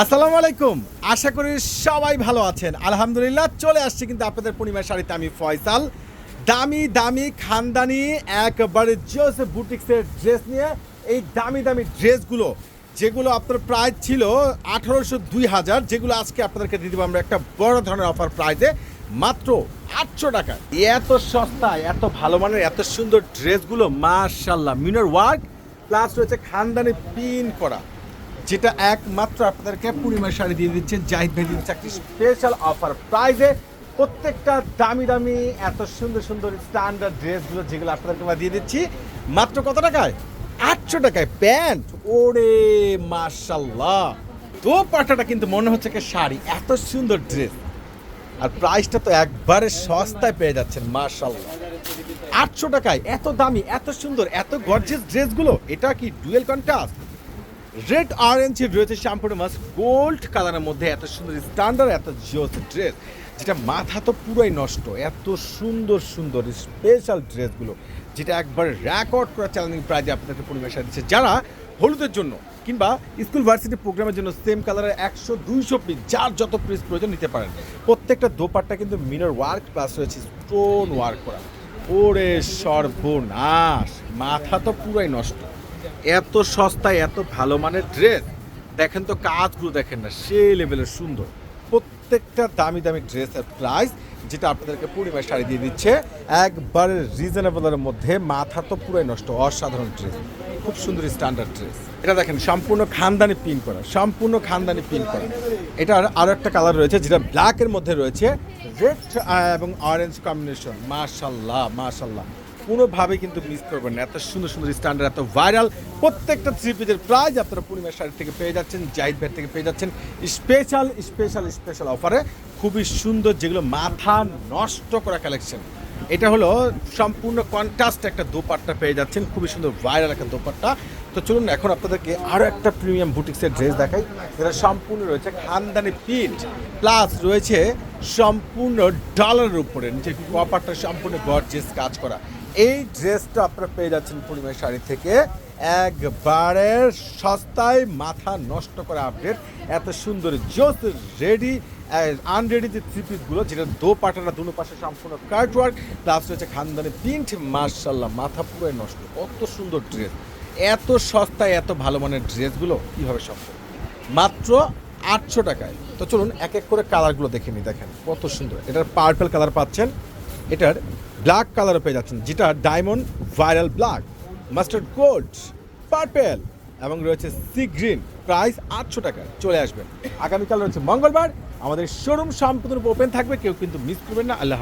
আসসালামু আলাইকুম। আশা করি সবাই ভালো আছেন। আলহামদুলিল্লাহ, চলে আসছি কিন্তু আপনাদের পূর্ণিমার শাড়িতে আমি ফয়সাল। দামি দামি, খানদানি, একবারে জোস বুটিক্সের ড্রেস নিয়ে এই দামি দামি ড্রেসগুলো যেগুলো আপনার প্রাইস ছিল আঠারোশো দুই হাজার, যেগুলো আজকে আপনাদেরকে দিয়ে দেবো আমরা একটা বড় ধরনের অফার প্রাইসে মাত্র আটশো টাকা। এত সস্তায় এত ভালো মানের, এত সুন্দর ড্রেসগুলো মার্শাল্লাহ মিনার ওয়ার্ক প্লাস রয়েছে খানদানি পিন করা। যেটা একমাত্র আপনাদেরকে পূর্ণিমার শাড়ি দিয়ে দিচ্ছে জাহিদ ভাই দিচ্ছে একটি স্পেশাল অফার প্রাইজে প্রত্যেকটা দামি দামি এত সুন্দর সুন্দর স্ট্যান্ডার্ড ড্রেসগুলো যেগুলো আপনাদেরকে আমরা দিয়ে দিচ্ছি। মাত্র কত টাকায়? আটশো টাকায় প্যান্ট। ওরে মার্শাল্লাহ তো পাটাটা কিন্তু মনে হচ্ছে কি শাড়ি। এত সুন্দর ড্রেস আর প্রাইসটা তো একবারে সস্তায় পেয়ে যাচ্ছেন মার্শাল্লাহ আটশো টাকায় এত দামি, এত সুন্দর, এত গর্জেস ড্রেসগুলো এটা কি ডুয়েল কন্ট্রাস্ট রেড অরেঞ্জ রয়েছে শ্যাম্পুর মাস গোল্ড কালারের মধ্যে এত সুন্দর স্ট্যান্ডার্ড, এত জিওস ড্রেস, যেটা মাথা তো পুরোই নষ্ট। এত সুন্দর সুন্দর স্পেশাল ড্রেসগুলো যেটা একবার রেকর্ড করা চ্যালেঞ্জিং প্রাইজে আপনাদেরকে পরিবেশ দিচ্ছে যারা হলুদের জন্য কিংবা স্কুল ভার্সিটি প্রোগ্রামের জন্য সেম কালারের একশো দুইশো পিস যার যত পিস প্রয়োজন নিতে পারেন। প্রত্যেকটা দোপাট্টা কিন্তু মিনার ওয়ার্ক প্লাস রয়েছে স্টোন ওয়ার্ক করা। ওরে সর্বনাশ, মাথা তো পুরাই নষ্ট। এত সস্তায় এত ভালো মানের ড্রেস দেখেন তো কাজগুলো দেখেন না সেই লেভেলের সুন্দর। প্রত্যেকটা দামি দামি ড্রেসের প্রাইস যেটা আপনাদেরকে পূর্ণিমায় শাড়ি দিয়ে দিচ্ছে, একবারে রিজনেবলের মধ্যে মাথা তো পুরাই নষ্ট, অসাধারণ ড্রেস খুব সুন্দর স্ট্যান্ডার্ড ড্রেস এটা দেখেন, সম্পূর্ণ খানদানি পিন করা, সম্পূর্ণ খানদানি পিন করা। এটার আরও একটা কালার রয়েছে, যেটা ব্ল্যাকের মধ্যে রয়েছে রেড এবং অরেঞ্জ কম্বিনেশন মাশাল্লাহ মাশাল্লাহ। কোনোভাবে কিন্তু মিস করবেন না। এত সুন্দর সুন্দর স্ট্যান্ডার্ড এত ভাইরাল প্রত্যেকটা থ্রি পিসের প্রাইজ আপনারা পূর্ণিমার শাড়ি থেকে পেয়ে যাচ্ছেন, জাহিদ ভাই থেকে পেয়ে যাচ্ছেন। স্পেশাল স্পেশাল স্পেশাল অফারে খুবই সুন্দর যেগুলো মাথা নষ্ট করা কালেকশন এটা হলো সম্পূর্ণ কন্ট্রাস্ট একটা দোপাট্টা পেয়ে যাচ্ছেন, খুবই সুন্দর ভাইরাল একটা দোপাট্টা। তো চলুন এখন আপনাদেরকে আরও একটা প্রিমিয়াম বুটিক্সের ড্রেস দেখাই। যেটা সম্পূর্ণ রয়েছে খানদানি পিঠ প্লাস রয়েছে সম্পূর্ণ ডলারের উপরে, নিচে কপারটা সম্পূর্ণ গর্জেস কাজ করা। এই ড্রেসটা আপনারা পেয়ে যাচ্ছেন পূর্ণিমার শাড়ি থেকে। একবারে সস্তায়, মাথা নষ্ট করা আপডেট এত সুন্দর জোস রেডি আনরেডি যে থ্রি পিসগুলো যেটা দো পাটাটা দুনো পাশে সম্পূর্ণ কার্ট ওয়ার্ক প্লাস রয়েছে খানদানি প্রিন্ট মার্শাল্লাহ মাথা পুরো নষ্ট। কত সুন্দর ড্রেস এত সস্তায়, এত ভালো মানের ড্রেসগুলো কীভাবে সম্ভব? মাত্র আটশো টাকায়। তো চলুন এক এক করে কালারগুলো দেখে নিই, দেখেন, কত সুন্দর। এটার পার্পেল কালার পাচ্ছেন। এটার ব্ল্যাক কালারও পেয়ে যাচ্ছেন, যেটা diamond viral black, mustard gold, purple এবং রয়েছে সি গ্রিন। প্রাইস আটশো টাকা, চলে আসবেন। আগামীকাল রয়েছে মঙ্গলবার, আমাদের শোরুম সম্পূর্ণ ওপেন থাকবে, কেউ কিন্তু মিস করবেন না। আল্লাহ